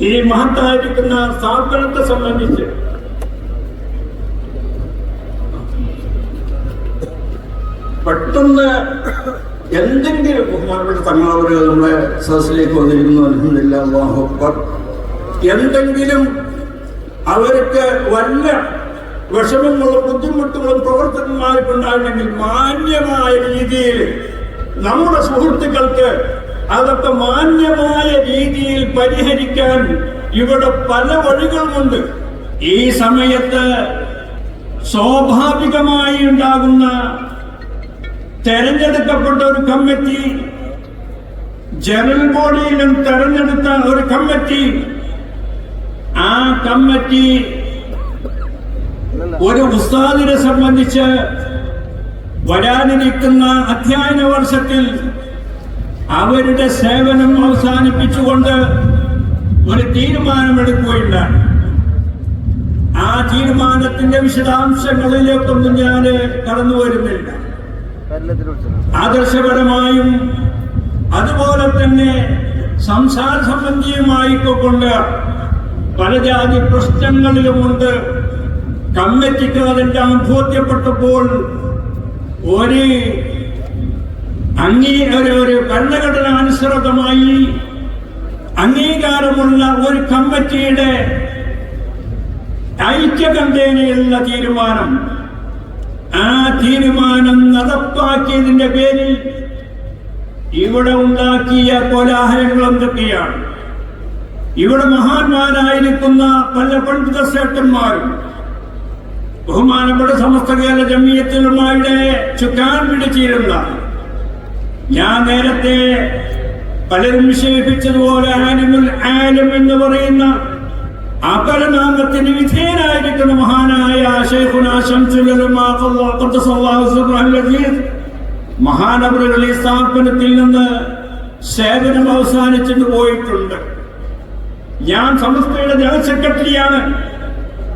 ഈ മഹത്തായിരിക്കുന്ന സ്ഥാപനത്തെ സംബന്ധിച്ച്. പെട്ടെന്ന് എന്തെങ്കിലും ബഹുമാനപ്പെട്ട തങ്ങളവർ നമ്മളെ സദസ്സിലേക്ക് വന്നിരിക്കുന്നു. അലഹമില്ല എന്തെങ്കിലും അവർക്ക് വല്ല വിഷമങ്ങളും ബുദ്ധിമുട്ടുകളും പ്രവർത്തകന്മാർക്കുണ്ടാകണമെങ്കിൽ മാന്യമായ രീതിയിൽ നമ്മുടെ സുഹൃത്തുക്കൾക്ക് അതൊക്കെ മാന്യമായ രീതിയിൽ പരിഹരിക്കാൻ ഇവിടെ പല വഴികളുമുണ്ട്. ഈ സമയത്ത് സ്വാഭാവികമായി ഉണ്ടാകുന്ന തെരഞ്ഞെടുക്കപ്പെട്ട ഒരു കമ്മിറ്റി ജനറൽ ബോഡിയിലും തെരഞ്ഞെടുത്ത ഒരു കമ്മിറ്റി ആ കമ്മിറ്റി ഒരു ഉസ്താദിനെ സംബന്ധിച്ച് വരാനിരിക്കുന്ന അധ്യയന വർഷത്തിൽ അവരുടെ സേവനം അവസാനിപ്പിച്ചുകൊണ്ട് ഒരു തീരുമാനമെടുക്കുകയുണ്ടാണ് ആ തീരുമാനത്തിന്റെ വിശദാംശങ്ങളിലേക്കൊന്നും ഞാൻ കടന്നു വരുന്നില്ല. ആദർശപരമായും അതുപോലെ തന്നെ സംസാര സംബന്ധിയുമായിക്കൊണ്ട് പല ജാതി പ്രശ്നങ്ങളിലുമുണ്ട്. കമ്മിറ്റിക്ക് അതെല്ലാം ബോധ്യപ്പെട്ടപ്പോൾ ഒരു അംഗീ ഒരു ഒരു ഭരണഘടനാനുസൃതമായി അംഗീകാരമുള്ള ഒരു കമ്മിറ്റിയുടെ ഐക്യകണ്ഠേനയുള്ള തീരുമാനം. ആ തീരുമാനം നടപ്പാക്കിയതിന്റെ പേരിൽ ഇവിടെ ഉണ്ടാക്കിയ കോലാഹലങ്ങൾ എന്തൊക്കെയാണ് ഇവിടെ മഹാന്മാരായിരിക്കുന്ന പല പണ്ഡിത ശ്രേഷ്ഠന്മാരും ബഹുമാനപ്പെട്ട സമസ്ത കേരള ജമീയത്തിലുമായിട്ട് ചുക്കാൻ പിടിച്ചിരുന്ന ഞാൻ നേരത്തെ പലരും വിശേഷിപ്പിച്ചതുപോലെ ആലിമുൽ ആലം എന്ന് പറയുന്ന അപരനാമത്തിന് വിധേയനായിരിക്കുന്ന മഹാനായ മഹാനവറുകളിൽ സ്ഥാപനത്തിൽ നിന്ന് സേവനം അവസാനിച്ചിട്ട് പോയിട്ടുണ്ട്. ഞാൻ സംസ്ഥയുടെ ജനറൽ സെക്രട്ടറിയാണ്.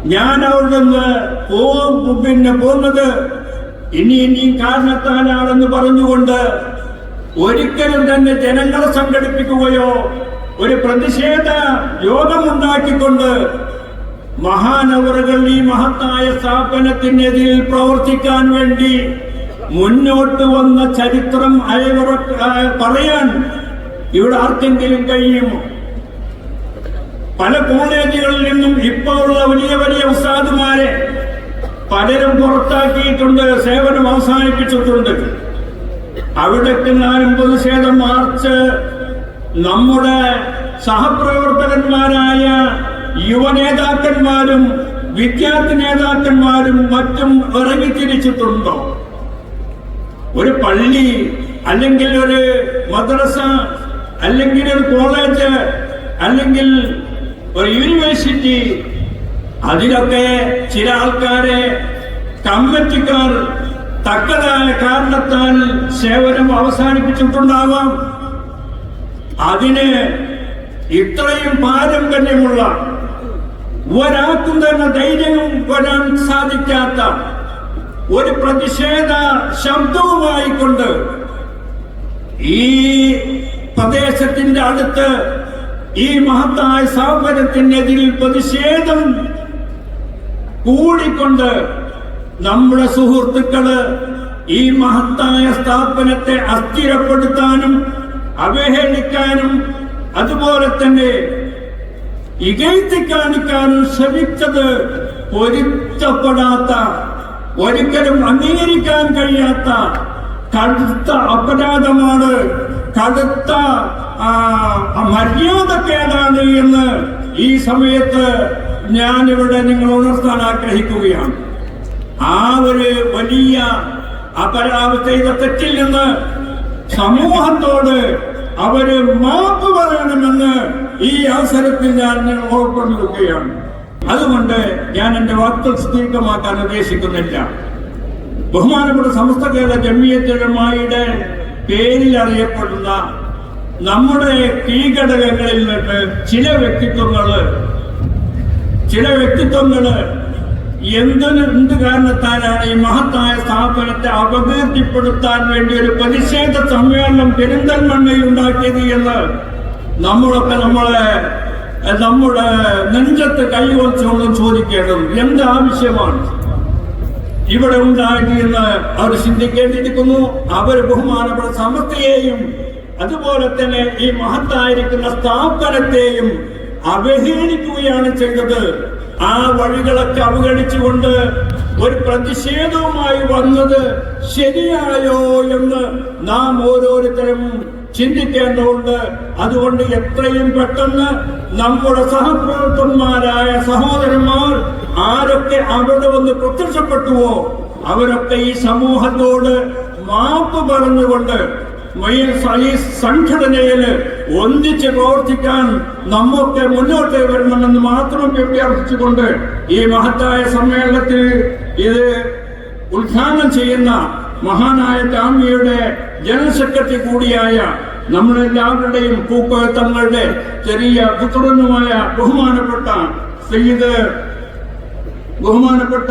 ഞാൻ അവിടെ നിന്ന് പിന്നെ പോകുന്നത് ഇനി ഇനിയും കാരണത്താലാണെന്ന് പറഞ്ഞുകൊണ്ട് ഒരിക്കലും തന്നെ ജനങ്ങളെ സംഘടിപ്പിക്കുകയോ ഒരു പ്രതിഷേധ യോഗമുണ്ടാക്കിക്കൊണ്ട് മഹാനവറുകൾ ഈ മഹത്തായ സ്ഥാപനത്തിനെതിരിൽ പ്രവർത്തിക്കാൻ വേണ്ടി മുന്നോട്ട് വന്ന ചരിത്രം അയവറ പറയാൻ ഇവിടെ ആർക്കെങ്കിലും കഴിയുമോ? പല കോളേജുകളിൽ നിന്നും ഇപ്പോഴുള്ള വലിയ വലിയ ഉസ്താദുമാരെ പലരും പുറത്താക്കിയിട്ടുണ്ട് സേവനം അവസാനിപ്പിച്ചിട്ടുണ്ട്. അവിടേക്ക് ഞാനും പ്രതിഷേധം മാർച്ച് നമ്മുടെ സഹപ്രവർത്തകന്മാരായ യുവ നേതാക്കന്മാരും വിദ്യാർത്ഥി നേതാക്കന്മാരും മറ്റും ഇറങ്ങിത്തിരിച്ചിട്ടുണ്ടോ? ഒരു പള്ളി അല്ലെങ്കിൽ ഒരു മദ്രസ അല്ലെങ്കിൽ ഒരു കോളേജ് അല്ലെങ്കിൽ ഒരു യൂണിവേഴ്സിറ്റി അതിലൊക്കെ ചില ആൾക്കാരെ കമ്മിറ്റിക്കാർ തക്കതായ കാരണത്താൽ സേവനം അവസാനിപ്പിച്ചിട്ടുണ്ടാവാം. അതിന് ഇത്രയും പാരമ്പര്യമുള്ള ഒരാൾക്കും തന്നെ ധൈര്യവും വരാൻ സാധിക്കാത്ത ഒരു പ്രതിഷേധ ശബ്ദവുമായിക്കൊണ്ട് ഈ പ്രദേശത്തിന്റെ അടുത്ത് ഈ മഹത്തായ സൗകര്യത്തിനെതിരിൽ പ്രതിഷേധം കൂടിക്കൊണ്ട് നമ്മുടെ സുഹൃത്തുക്കൾ ഈ മഹത്തായ സ്ഥാപനത്തെ അസ്ഥിരപ്പെടുത്താനും അവഹേളിക്കാനും അതുപോലെ തന്നെ ഇകഴ്ത്തി കാണിക്കാനും ശ്രമിച്ചത് പൊരുത്തപ്പെടാത്ത ഒരിക്കലും അംഗീകരിക്കാൻ കഴിയാത്ത കടുത്ത അപരാധമാണ് കടുത്ത മര്യാദക്കേടാണ് എന്ന് ഈ സമയത്ത് ഞാനിവിടെ നിങ്ങൾ ഉണർത്താൻ ആഗ്രഹിക്കുകയാണ്. ആ ഒരു വലിയ അപരാധത്തെ തെറ്റിൽ നിന്ന് സമൂഹത്തോട് അവർ മാപ്പ് പറയണമെന്ന് ഈ അവസരത്തിൽ ഞാൻ ഓർപ്പെടുക്കുകയാണ് അതുകൊണ്ട് ഞാൻ എന്റെ വാക്കുകൾ സുദീർഘമാക്കാൻ ഉദ്ദേശിക്കുന്നില്ല. ബഹുമാനപ്പെട്ട സമസ്ത കേരള ജമ്മിയത്തുലമായുടെ പേരിൽ അറിയപ്പെടുന്ന നമ്മുടെ കീഘടകങ്ങളിൽ നിന്ന് ചില വ്യക്തിത്വങ്ങൾ ചില വ്യക്തിത്വങ്ങൾ എന്തിന് എന്ത് കാരണത്താലാണ് ഈ മഹത്തായ സ്ഥാപനത്തെ അപകീർത്തിപ്പെടുത്താൻ വേണ്ടി ഒരു പ്രതിഷേധ സമ്മേളനം പെരിന്തൽമണ്ണയിൽ ഉണ്ടാക്കിയത് എന്ന് നമ്മളൊക്കെ നമ്മളെ നമ്മുടെ നെഞ്ചത്ത് കൈവച്ചുകൊണ്ട് ചോദിക്കേണ്ടത് എന്താവശ്യമാണ് ഇവിടെ ഉണ്ടാക്കി എന്ന് അവർ ചിന്തിക്കേണ്ടിയിരിക്കുന്നു. അവർ ബഹുമാനപ്പെട്ട സമസ്തയെയും അതുപോലെ തന്നെ ഈ മഹത്തായിരിക്കുന്ന സ്ഥാപനത്തെയും അവഹേളിക്കുകയാണ് ചെയ്തത്. ആ വഴികളൊക്കെ അവഗണിച്ചുകൊണ്ട് ഒരു പ്രതിഷേധവുമായി വന്നത് ശരിയായോ എന്ന് നാം ഓരോരുത്തരും ചിന്തിക്കേണ്ടതുണ്ട്. അതുകൊണ്ട് എത്രയും പെട്ടെന്ന് നമ്മുടെ സഹപ്രവർത്തന്മാരായ സഹോദരന്മാർ ആരൊക്കെ അവിടെ വന്ന് പ്രത്യക്ഷപ്പെട്ടുവോ അവരൊക്കെ ഈ സമൂഹത്തോട് മാപ്പ് പറഞ്ഞുകൊണ്ട് ഈ സ- ഒന്നിച്ച് പ്രവർത്തിക്കാൻ നമ്മൊക്കെ മുന്നോട്ട് വരണമെന്ന് മാത്രം അഭ്യർത്ഥിച്ചുകൊണ്ട് ഈ മഹത്തായ സമ്മേളനത്തിൽ ഇത് ഉദ്ഘാടനം ചെയ്യുന്ന മഹാനായ താമിയുടെ ജനറൽ കൂടിയായ നമ്മളെല്ലാവരുടെയും പൂക്കോത്തങ്ങളുടെ ചെറിയ പുത്രനുമായ ബഹുമാനപ്പെട്ട സയ്യിദ് ബഹുമാനപ്പെട്ട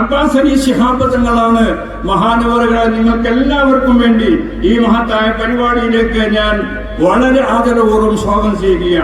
അബ്ബാസ് അലി ശിഹാബ് തങ്ങളാണ് മഹാനവറുകളെ നിങ്ങൾക്ക് എല്ലാവർക്കും വേണ്ടി ഈ മഹത്തായ പരിപാടിയിലേക്ക് ഞാൻ വളരെ ആദരപൂർവം സ്വാഗതം ചെയ്യുകയാണ്.